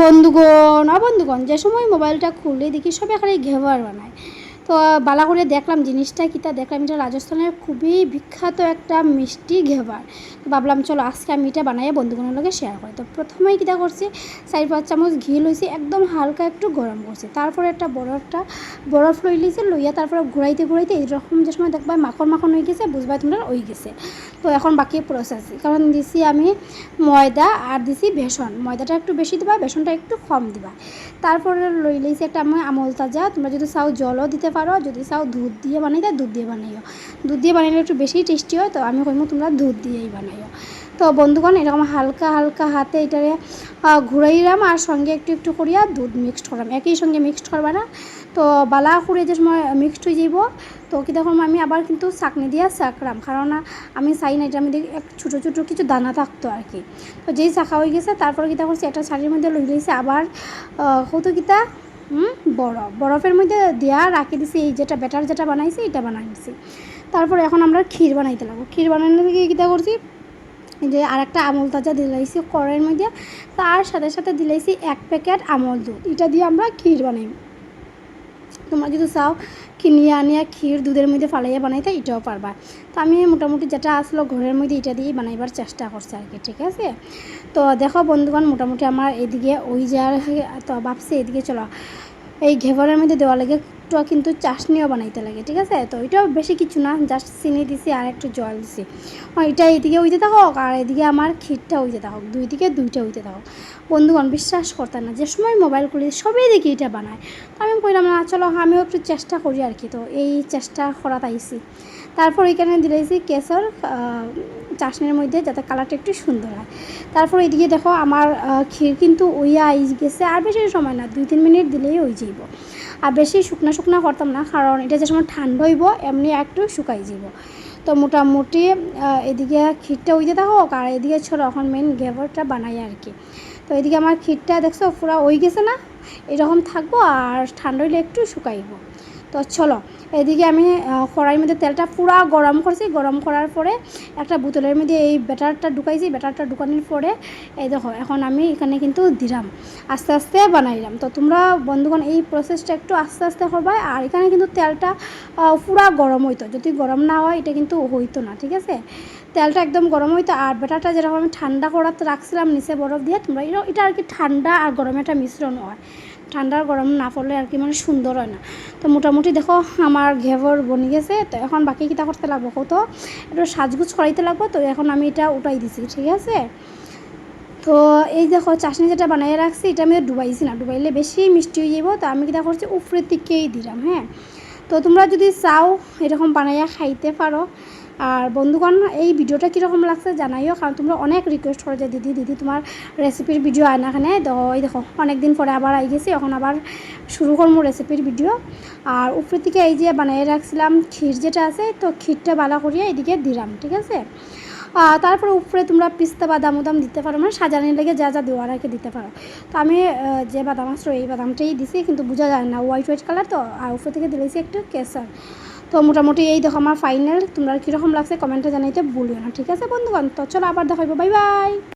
বন্ধুগণ অবন্ধুগণ যে সময় মোবাইলটা খুলে দেখি সব এখানে ঘেবার বানায়। তো বালা করে দেখলাম, জিনিসটা কি তা দেখলাম এটা রাজস্থানের খুবই বিখ্যাত একটা মিষ্টি ঘেবার। তো ভাবলাম, চলো আজকে আমি এটা বানাইয়া বন্ধুগণের লগে শেয়ার করি। তো প্রথমেই কিতা করছি, চার পাঁচ চামচ ঘি লইছি, একদম হালকা একটু গরম করছি। তারপরে একটা বড় একটা বরফ লই লিছি লইয়া তারপরে ঘুরাইতে ঘুরাইতে এইরকম যে সময় দেখবা মাখন মাখন হয়ে গেছে, বুঝবা তোমরা ওই গেছে। তো এখন বাকি প্রসেস কারণ দিছি আমি ময়দা আর দিছি বেসন। ময়দাটা একটু বেশি দিবা, বেসনটা একটু কম দিবা। তারপরে লই লইছি একটা আমি আমল তাজা। তোমরা যদি চাও জলও দিতে পারো। যদি চাও দুধ দিয়ে বানাই দেয় দুধ দিয়ে বানাইও। দুধ দিয়ে বানাইলে একটু বেশি টেস্টি হয়, তো আমি কইমু তোমরা দুধ দিয়েই বানাইও। তো বন্ধুগণ, এরকম হালকা হালকা হাতে এটারে ঘুরাইলাম আর সঙ্গে একটু একটু করিয়া দুধ মিক্সড করলাম। একই সঙ্গে মিক্সড করবা না? তো বালা করে যে সময় মিক্সড হয়ে যাইব, তো কি দেখুন আমি আবার কিন্তু চাকনি দিয়া চাকরাম। কারণ আমি চাই না এটা মধ্যে এক ছোটো ছোটো কিছু দানা থাকতো আর কি। তো যেই চাকা হয়ে গেছে, তারপর কিতা করছি একটা শাড়ির মধ্যে লই লইছে, আবার কত কিতা বরফ। বরফের মধ্যে দেওয়া রাখি দিছি, এই যেটা ব্যাটার যেটা বানাইছি, এটা বানাই দিছি। তারপর এখন আমরা ক্ষীর বানাইতে লাগবো। ক্ষীর বানানোর থেকে কীটা করছি? যে আর একটা আমল তাজা দিলাইছি কড়াইয়ের মধ্যে। তার সাথে সাথে দিলাইছি এক প্যাকেট আমল দুধ। এটা দিয়ে আমরা ক্ষীর বানাই তোমরা যদি চাও কিনিয়ে আনিয়া ক্ষীর দুধের মধ্যে ফালাইয়া বানাইতে, এটাও পারবা। তো আমি মোটামুটি যেটা আসলো ঘরের মধ্যে এটা দিয়েই বানাইবার চেষ্টা করছি আর কি ঠিক আছে? তো দেখো বন্ধুগণ, মোটামুটি আমার এদিকে ওই যার তো ভাবছি এদিকে চলো। এই ঘেবরের মধ্যে দেওয়া লাগে একটু কিন্তু চাশনিও বানাইতে লাগে, ঠিক আছে? তো এটাও বেশি কিছু না জাস্ট চিনি দিছি আর একটু জল দিছি। এটা এইদিকে উইতে থাকুক আর এদিকে আমার ক্ষীরটা হইতে থাকুক দুই দিকে দুইটা হইতে থাকুক। বন্ধুগণ, বিশ্বাস করতাম না, যে সময় মোবাইল খুলি, সবই দেখি এটা বানায়। তো আমি কইলাম, না, চলো, আমিও একটু চেষ্টা করি আর কি। তো এই চেষ্টা করাত আইছি। তারপর এখানে দিলেছি কেশর চাশনির মধ্যে যাতে কালারটা একটু সুন্দর হয়। তারপর এদিকে দেখো, আমার ক্ষীর কিন্তু ওইয়া আই গেছে, আর বেশি সময় না, দুই তিন মিনিট দিলেই ওই যাইব। আর বেশি শুকনা শুকনা করতাম না, কারণ এটা যে সময় ঠান্ডা হইব, এমনি একটু শুকাই যাব তো মোটামুটি এদিকে ক্ষীরটা উইতে থাকুক আর এদিকে ছোট এখন মেন ঘেবরটা বানাই আর কি। তো এদিকে আমার ক্ষীরটা দেখছ, পুরো ওই গেছে না? এরকম থাকব আর ঠান্ডা হইলে একটু শুকাইব। তো চলো, এদিকে আমি কড়াইয়ের মধ্যে তেলটা পুরা গরম করছি। গরম করার পরে একটা বোতলের মধ্যে এই ব্যাটারটা ঢুকাইছি। ব্যাটারটা ঢুকানোর পরে এই দেখো, এখন আমি এখানে কিন্তু দিলাম, আস্তে আস্তে বানাইলাম। তো তোমরা বন্ধুগণ, এই প্রসেসটা একটু আস্তে আস্তে করবা, আর এখানে কিন্তু তেলটা পুরা গরম হইতো। যদি গরম না হয়, এটা কিন্তু হইতো না, ঠিক আছে? তেলটা একদম গরম হইতো, আর ব্যাটারটা যেরকম আমি ঠান্ডা করাতে রাখছিলাম, নিচে বরফ দিয়ে, তোমরা এটা- আর কি ঠান্ডা আর গরমের একটা মিশ্রণ হয়। ঠান্ডা গরম না পড়লে আর কি মানে সুন্দর হয় না। তো মোটামুটি দেখো আমার ঘেবর বনি গেছে, তো এখন বাকি কিতা করতে লাগবো কত একটু সাজগুজ করাইতে লাগবো, তো এখন আমি এটা উঠাই দিছি, ঠিক আছে? তো এই দেখো চাশনি যেটা বানাই রাখছি, এটা আমি ডুবাইছি না, ডুবাইলে বেশি মিষ্টি হয়ে যাব তো আমি কিতা করছি উপরের দিকেই দিলাম হ্যাঁ? তো তোমরা যদি চাও এরকম বানাইয়া খাইতে পারো আর বন্ধুগণ, এই ভিডিওটা কীরকম লাগছে জানাইও, কারণ তোমরা অনেক রিকোয়েস্ট করো যে, দিদি দিদি, তোমার রেসিপির ভিডিও আয় না এখানে তো এই দেখো অনেক দিন পরে আবার আই গেছি, এখন আবার শুরু করব রেসিপির ভিডিও আর উপরের থেকে এই যে বানিয়ে রাখছিলাম ক্ষীর যেটা আছে, তো ক্ষীরটা বালা করিয়ে এদিকে দিলাম, ঠিক আছে? তারপরে উপরে তোমরা পিস্তা, বাদাম, উদাম দিতে পারো মানে সাজানোর লেগে যা যা দেওয়ার আর কি দিতে পারো। তো আমি যে বাদাম আসলো এই বাদামটাই দিছি, কিন্তু বোঝা যায় না হোয়াইট হোয়াইট কালার তো, আর উপরে থেকে দিলেছি একটু কেসার তো মোটামুটি এই দেখো আমার ফাইনাল তোমরা কীরকম লাগছে কমেন্টে জানাইতে ভুলিও না, ঠিক আছে বন্ধুগণ? তো চলো আবার দেখাইবো বাই বাই